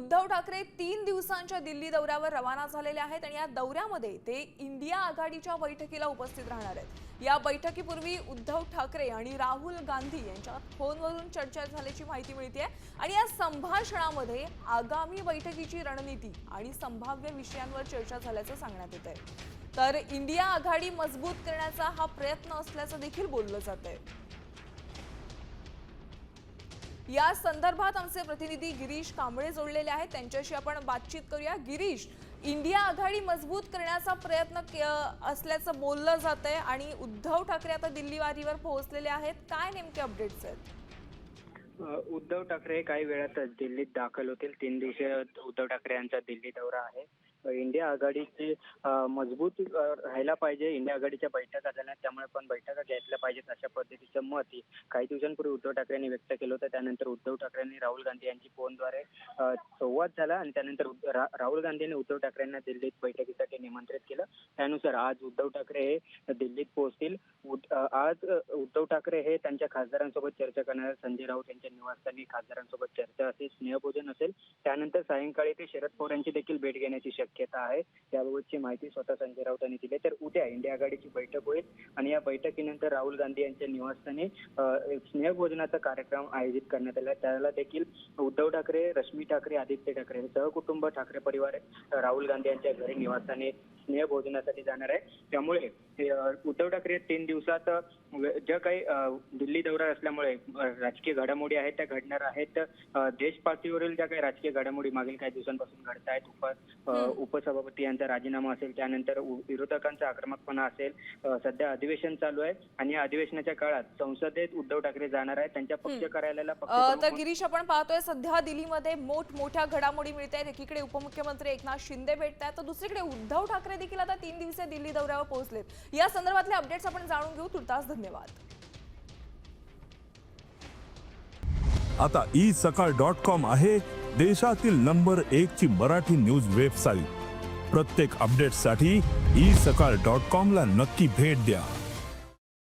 उद्धव ठाकरे तीन दिवसांच्या दिल्ली दौऱ्यावर रवाना झालेले आहेत आणि या दौऱ्यामध्ये ते इंडिया आघाडीच्या बैठकीला उपस्थित राहणार आहेत. या बैठकीपूर्वी उद्धव ठाकरे आणि राहुल गांधी यांच्यात फोनवरून चर्चा झाल्याची माहिती मिळते आणि या संभाषणामध्ये आगामी बैठकीची रणनीती आणि संभाव्य विषयांवर चर्चा झाल्याचं सांगण्यात येत आहे तर इंडिया आघाडी मजबूत करण्याचा हा प्रयत्न असल्याचं देखील बोललं जात आहे या संदर्भात आमचे प्रतिनिधी गिरीश कांबळे जोडलेले आहेत. त्यांच्याशी आपण बातचीत करूया. गिरीश इंडिया आघाडी मजबूत करण्याचा प्रयत्न असल्याचं बोललं जात आहे आणि उद्धव ठाकरे आता दिल्ली वारीवर पोहोचलेले आहेत. काय नेमके अपडेट्स आहेत? उद्धव ठाकरे काही वेळातच दिल्लीत दाखल होतील. तीन दिवसीय उद्धव ठाकरे यांचा दिल्ली दौरा आहे. इंडिया आघाडीची मजबूत राहायला पाहिजे. इंडिया आघाडीच्या बैठका झाल्या त्यामुळे पण बैठका घ्यायला पाहिजेत अशा पद्धतीचं मत काही दिवसांपूर्वी उद्धव ठाकरेंनी व्यक्त केलं होतं. त्यानंतर उद्धव ठाकरेंनी राहुल गांधी यांची फोनद्वारे संवाद झाला आणि त्यानंतर रा- राहुल गांधींनी उद्धव ठाकरेंना दिल्लीत बैठकीसाठी निमंत्रित केलं. त्यानुसार आज उद्धव ठाकरे हे दिल्लीत पोहोचतील. आज उद्धव ठाकरे हे त्यांच्या खासदारांसोबत चर्चा करणार. संजय राऊत यांच्या निवासस्थानी खासदारांसोबत चर्चा असेल स्नेहभोजन असेल. त्यानंतर सायंकाळी ते शरद पवार यांची देखील भेट घेण्याची शक्यता आहे. याबाबतची माहिती स्वतः संजय राऊत यांनी दिली तर उद्या इंडिया आघाडीची बैठक होईल आणि या बैठकीनंतर राहुल गांधी यांच्या निवासस्थानी स्नेहभोजनाचा कार्यक्रम आयोजित करण्यात आला. त्याला देखील उद्धव ठाकरे रश्मी ठाकरे आदित्य ठाकरे सहकुटुंब ठाकरे परिवार राहुल गांधी यांच्या घरी निवासस्थानी स्नेहभोजनासाठी जाणार आहे. त्यामुळे उद्धव ठाकरे तीन दिवसात ज्या काही दिल्ली दौरा असल्यामुळे राजकीय घडामोडी आहेत त्या घडणार आहेत. देश पातळीवरील ज्या काही राजकीय घडामोडी मागील काही दिवसांपासून घडत आहेत उप उपसभापती यांचा राजीनामा असेल त्यानंतर विरोधकांचा आक्रमकपणा असेल सध्या अधिवेशन चालू आहे आणि या अधिवेशनाच्या काळात संसदेत उद्धव ठाकरे जाणार आहेत. त्यांच्या पक्ष कार्यालयाला तर गिरीश आपण पाहतोय सध्या दिल्लीमध्ये मोठमोठ्या घडामोडी मिळत आहेत एकीकडे उपमुख्यमंत्री एकनाथ शिंदे भेटत आहेत तर दुसरीकडे उद्धव ठाकरे देखील आता तीन दिवसीय दिल्ली दौऱ्यावर पोहोचलेत. या संदर्भातले अपडेट्स आपण जाणून घेऊ. तुर्तास धन्यवाद. आता ई सकाळ डॉट कॉम आहे देशातील नंबर एक ची मराठी न्यूज वेबसाईट प्रत्येक अपडेटसाठी ई सकाळ डॉट कॉम ला नक्की भेट द्या.